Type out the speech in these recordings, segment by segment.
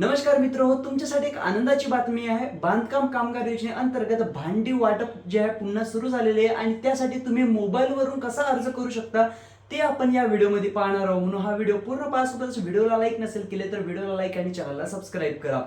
नमस्कार मित्र हो तुमच्यासाठी एक आनंदाची बातमी आहे. बांधकाम कामगार योजनेअंतर्गत भांडी वाटप जे आहे पुन्हा सुरू झालेले आहे आणि त्यासाठी तुम्ही मोबाईलवरून कसा अर्ज करू शकता ते आपण या व्हिडिओमध्ये पाहणार आहोत. म्हणून हा व्हिडिओ पूर्ण पाहसोबतच व्हिडिओला लाईक नसेल केले तर व्हिडिओला लाईक आणि चॅनलला सबस्क्राईब करा.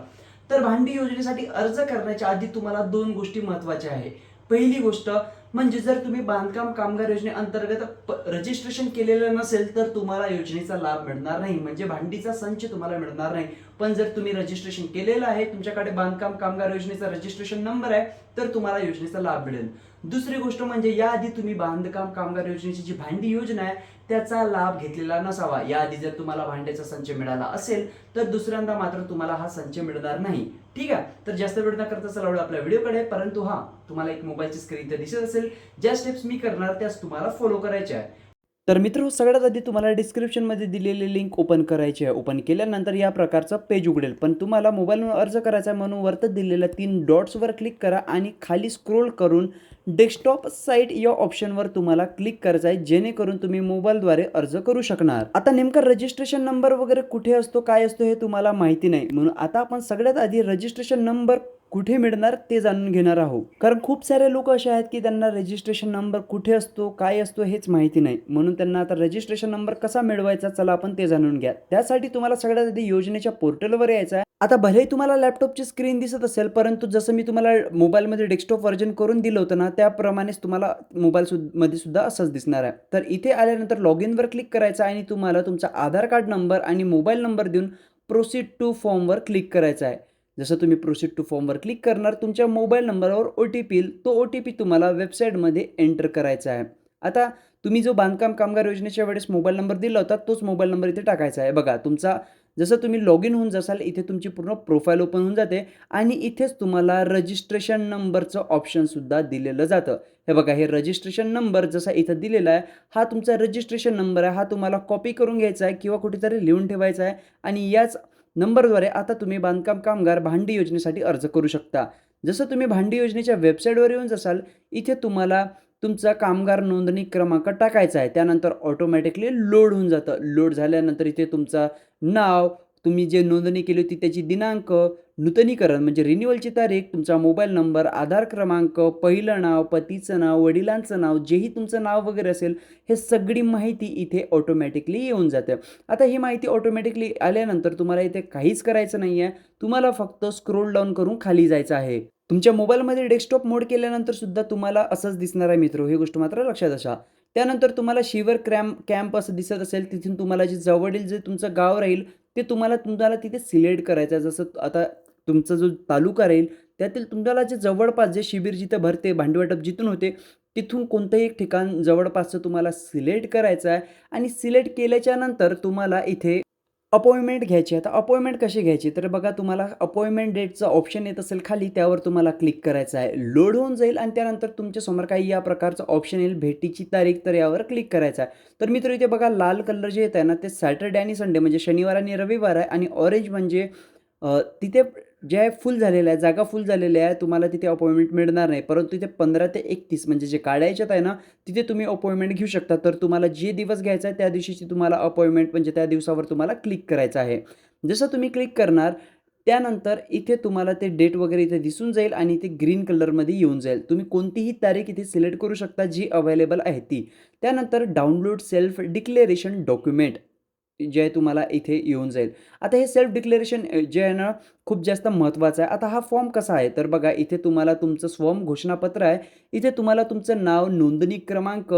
तर भांडी योजनेसाठी अर्ज करण्याच्या आधी तुम्हाला दोन गोष्टी महत्त्वाच्या आहे. पहिली गोष्ट म्हणजे जर तुम्ही बांधकाम कामगार योजनेअंतर्गत रजिस्ट्रेशन केलेलं नसेल तर तुम्हाला योजनेचा लाभ मिळणार नाही. म्हणजे भांडीचा संच तुम्हाला मिळणार नाही. पण जर तुम्ही रजिस्ट्रेशन केलेलं आहे तुमच्याकडे बांधकाम कामगार योजनेचा रजिस्ट्रेशन नंबर आहे तर तुम्हाला योजनेचा लाभ मिळेल. दुसरी गोष्ट म्हणजे याआधी तुम्ही बांधकाम कामगार योजनेची जी भांडी योजना आहे त्याचा लाभ घेतलेला नसावा. याआधी जर तुम्हाला भांड्याचा संच मिळाला असेल तर दुसऱ्यांदा मात्र तुम्हाला हा संच मिळणार नाही. ठीक आहे? तर जास्त वेळ न करता चला आपल्या व्हिडिओकडे. परंतु हा तुम्हाला एक मोबाईलची स्क्रीन तर दिसत असेल. ज्या स्टेप्स मी करणार त्याच तुम्हाला फॉलो करायच्या आहे तर मित्र सगळ्यात आधी तुम्हाला डिस्क्रिप्शनमध्ये दिलेली लिंक ओपन करायची आहे. ओपन केल्यानंतर या प्रकारचं पेज उघडेल. पण तुम्हाला मोबाईलवर अर्ज करायचा आहे म्हणून वरत दिलेल्या तीन डॉट्सवर क्लिक करा आणि खाली स्क्रोल करून डेस्कटॉप साईट या ऑप्शनवर तुम्हाला क्लिक करायचं आहे जेणेकरून तुम्ही मोबाईलद्वारे अर्ज करू शकणार. आता नेमका रजिस्ट्रेशन नंबर वगैरे कुठे असतो काय असतो हे तुम्हाला माहिती नाही. म्हणून आता आपण सगळ्यात आधी रजिस्ट्रेशन नंबर कुठे मिळणार ते जाणून घेणार आहोत. कारण खूप सारे लोक असे आहेत की त्यांना रजिस्ट्रेशन नंबर कुठे असतो काय असतो हेच माहिती नाही. म्हणून त्यांना आता रजिस्ट्रेशन नंबर कसा मिळवायचा चला आपण ते जाणून घ्या. त्यासाठी तुम्हाला सगळ्यात आधी योजनेच्या पोर्टलवर यायचं आहे. आता भलेही तुम्हाला लॅपटॉपची स्क्रीन दिसत असेल परंतु जसं मी तुम्हाला मोबाईलमध्ये डेस्कटॉप व्हर्जन करून दिलं होतं ना त्याप्रमाणेच तुम्हाला मोबाईल सु मध्ये सुद्धा असंच दिसणार आहे. तर इथे आल्यानंतर लॉग इनवर क्लिक करायचं आणि तुम्हाला तुमचा आधार कार्ड नंबर आणि मोबाईल नंबर देऊन प्रोसीड टू फॉर्मवर क्लिक करायचं आहे. जसं तुम्ही प्रोसीड टू फॉर्मवर क्लिक करणार तुमच्या मोबाईल नंबरवर ओ टी पी येईल. तो ओ टी पी तुम्हाला वेबसाईटमध्ये एंटर करायचा आहे. आता तुम्ही जो बांधकाम कामगार योजनेच्या वेळेस मोबाईल नंबर दिला होता तोच मोबाईल नंबर इथे टाकायचा आहे. बघा तुमचा जसं तुम्ही लॉग इन होऊन जासाल इथे तुमची पूर्ण प्रोफाईल ओपन होऊन जाते आणि इथेच तुम्हाला रजिस्ट्रेशन नंबरचं ऑप्शनसुद्धा दिलेलं जातं. हे बघा हे रजिस्ट्रेशन नंबर जसा इथं दिलेला आहे हा तुमचा रजिस्ट्रेशन नंबर आहे. हा तुम्हाला कॉपी करून घ्यायचा आहे किंवा कुठेतरी लिहून ठेवायचा आहे आणि याच नंबरद्वारे आता तुम्ही बांधकाम कामगार भांडी योजनेसाठी अर्ज करू शकता. जसं तुम्ही भांडी योजनेच्या वेबसाईटवर येऊन जासाल इथे तुम्हाला तुमचा कामगार नोंदणी क्रमांक टाकायचा आहे. त्यानंतर ऑटोमॅटिकली लोड होऊन जातं. लोड झाल्यानंतर इथे तुमचा नाव तुम्ही जे नोंदणी केली होती त्याची दिनांक नूतनीकरण म्हणजे रिन्युअलची तारीख तुमचा मोबाईल नंबर आधार क्रमांक पहिलं नाव पतीचं नाव वडिलांचं नाव जेही तुमचं नाव वगैरे असेल हे सगळी माहिती इथे ऑटोमॅटिकली येऊन जाते. आता ही माहिती ऑटोमॅटिकली आल्यानंतर तुम्हाला इथे काहीच करायचं नाही आहे तुम्हाला फक्त स्क्रोल डाऊन करून खाली जायचं आहे. तुमच्या मोबाईलमध्ये डेस्कटॉप मोड केल्यानंतर सुद्धा तुम्हाला असंच दिसणार आहे मित्र. ही गोष्ट मात्र लक्षात असा. त्यानंतर तुम्हाला शिवर क्रॅम्प कॅम्प असं दिसत असेल तिथून तुम्हाला जे जवळील जे तुमचं गाव राहील ते तुम्हाला तुम्हाला तिथे सिलेक्ट करायचं आहे. जसं आता तुमचा जो तालुका राहील त्यातील तुम्हाला जे जवळपास जे शिबिर जिथं भरते भांडीवाटप जिथून होते तिथून कोणतंही एक ठिकाण जवळपासचं तुम्हाला सिलेक्ट करायचं आहे. आणि सिलेक्ट केल्याच्यानंतर तुम्हाला इथे अपॉइंटमेंट घ्यायची आहे. आता अपॉइंटमेंट कशी घ्यायची? तर बघा तुम्हाला अपॉइंटमेंट डेटचं ऑप्शन येत असेल खाली त्यावर तुम्हाला क्लिक करायचं आहे. लोड होऊन जाईल आणि त्यानंतर तुमच्यासमोर काही या प्रकारचं ऑप्शन येईल. भेटीची तारीख तर यावर क्लिक करायचं आहे. तर मित्र इथे बघा लाल कलर जे येत आहे ना ते सॅटर्डे आणि संडे म्हणजे शनिवार आणि रविवार आहे. आणि ऑरेंज म्हणजे तिथे जे आहे फुल झालेलं आहे जागा फुल झालेल्या आहे तुम्हाला तिथे अपॉइंटमेंट मिळणार नाही. परंतु तिथे पंधरा ते एकतीस म्हणजे जे काढायच्यात आहे ना तिथे तुम्ही अपॉइंटमेंट घेऊ शकता. तर तुम्हाला जे दिवस घ्यायचा आहे त्या दिवशीची तुम्हाला अपॉइंटमेंट म्हणजे त्या दिवसावर तुम्हाला क्लिक करायचं आहे. जसं तुम्ही क्लिक करणार त्यानंतर इथे तुम्हाला ते डेट वगैरे इथे दिसून जाईल आणि ते ग्रीन कलरमध्ये येऊन जाईल. तुम्ही कोणतीही तारीख इथे सिलेक्ट करू शकता जी अवेलेबल आहे ती. त्यानंतर डाउनलोड सेल्फ डिक्लेरेशन डॉक्युमेंट. जे आहे तुम्हाला इथे येऊन जाईल. आता हे सेल्फ डिक्लेरेशन जे आहे ना खूप जास्त महत्त्वाचं आहे. आता हा फॉर्म कसा आहे? तर बघा इथे तुम्हाला तुमचं स्वम घोषणापत्र आहे. इथे तुम्हाला तुमचं नाव नोंदणी क्रमांक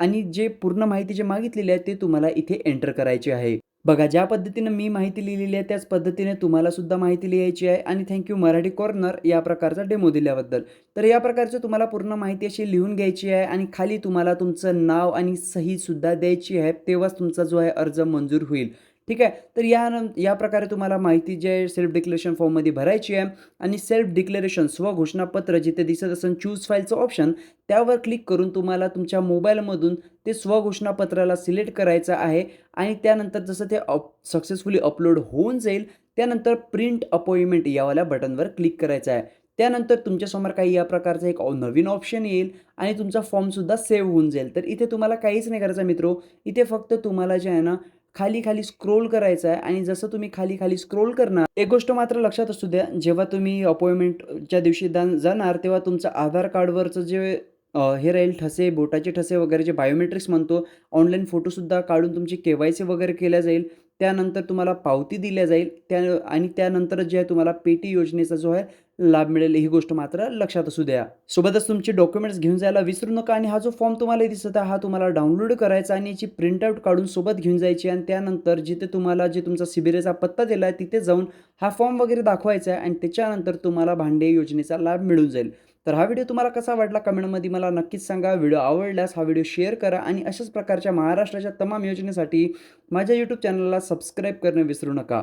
आणि जे पूर्ण माहिती जे मागितलेली आहे ते तुम्हाला इथे एंटर करायचे आहे. बघा ज्या पद्धतीनं मी माहिती लिहिलेली आहे त्याच पद्धतीने तुम्हाला सुद्धा माहिती लिहायची आहे. आणि थँक्यू मराठी कॉर्नर या प्रकारचा डेमो दिल्याबद्दल. तर या प्रकारचं तुम्हाला पूर्ण माहिती अशी लिहून घ्यायची आहे आणि खाली तुम्हाला तुमचं नाव आणि सहीसुद्धा द्यायची आहे. तेव्हाच तुमचा जो आहे अर्ज मंजूर होईल. ठीक आहे? तर या या प्रकारे तुम्हाला माहिती जे आहे सेल्फ डिक्लेरेशन फॉर्ममध्ये भरायची आहे. आणि सेल्फ डिक्लेरेशन स्वघोषणापत्र जिथे दिसत असेल चूज फाईलचं ऑप्शन त्यावर क्लिक करून तुम्हाला तुमच्या मोबाईलमधून ते स्वघोषणापत्राला सिलेक्ट करायचं आहे. आणि त्यानंतर जसं ते अप सक्सेसफुली अपलोड होऊन जाईल त्यानंतर प्रिंट अपॉइंटमेंट यावाल्या बटनवर क्लिक करायचं आहे. त्यानंतर तुमच्यासमोर काही या प्रकारचं एक नवीन ऑप्शन येईल आणि तुमचा फॉर्मसुद्धा सेव्ह होऊन जाईल. तर इथे तुम्हाला काहीच नाही करायचं मित्रो. इथे फक्त तुम्हाला जे आहे ना खाली खाली स्क्रोल करायचं आहे आणि जसं तुम्ही खाली खाली स्क्रोल करणार एक गोष्ट मात्र लक्षात असू द्या जेव्हा तुम्ही अपॉइंटमेंटच्या दिवशी जाणार तेव्हा तुमचं आधार कार्डवरचं जे हे राहील ठसे बोटाचे ठसे वगैरे जे बायोमेट्रिक्स म्हणतो ऑनलाईन फोटोसुद्धा काढून तुमची के वाय सी वगैरे केल्या जाईल. त्यानंतर तुम्हाला पावती दिल्या जाईल. त्या आणि त्यानंतर जे आहे तुम्हाला पेटी योजनेचा जो आहे लाभ मिळेल ही गोष्ट मात्र लक्षात असू द्या. सोबतच तुमचे डॉक्युमेंट्स घेऊन जायला विसरू नका आणि हा जो फॉर्म तुम्हाला दिसत आहे हा तुम्हाला डाउनलोड करायचा आणि याची प्रिंटआउट काढून सोबत घेऊन जायची आणि त्यानंतर जिथे तुम्हाला जे तुमचा शिबिरेचा पत्ता दिला आहे तिथे जाऊन हा फॉर्म वगैरे दाखवायचा आहे आणि त्याच्यानंतर तुम्हाला भांडे योजनेचा लाभ मिळून जाईल. तर हा व्हिडिओ तुम्हाला कसा वाटला कमेंटमध्ये मला नक्कीच सांगा. व्हिडिओ आवडल्यास हा व्हिडिओ शेअर करा आणि अशाच प्रकारच्या महाराष्ट्राच्या तमाम योजनेसाठी माझ्या यूट्यूब चॅनलला सबस्क्राईब करणे विसरू नका.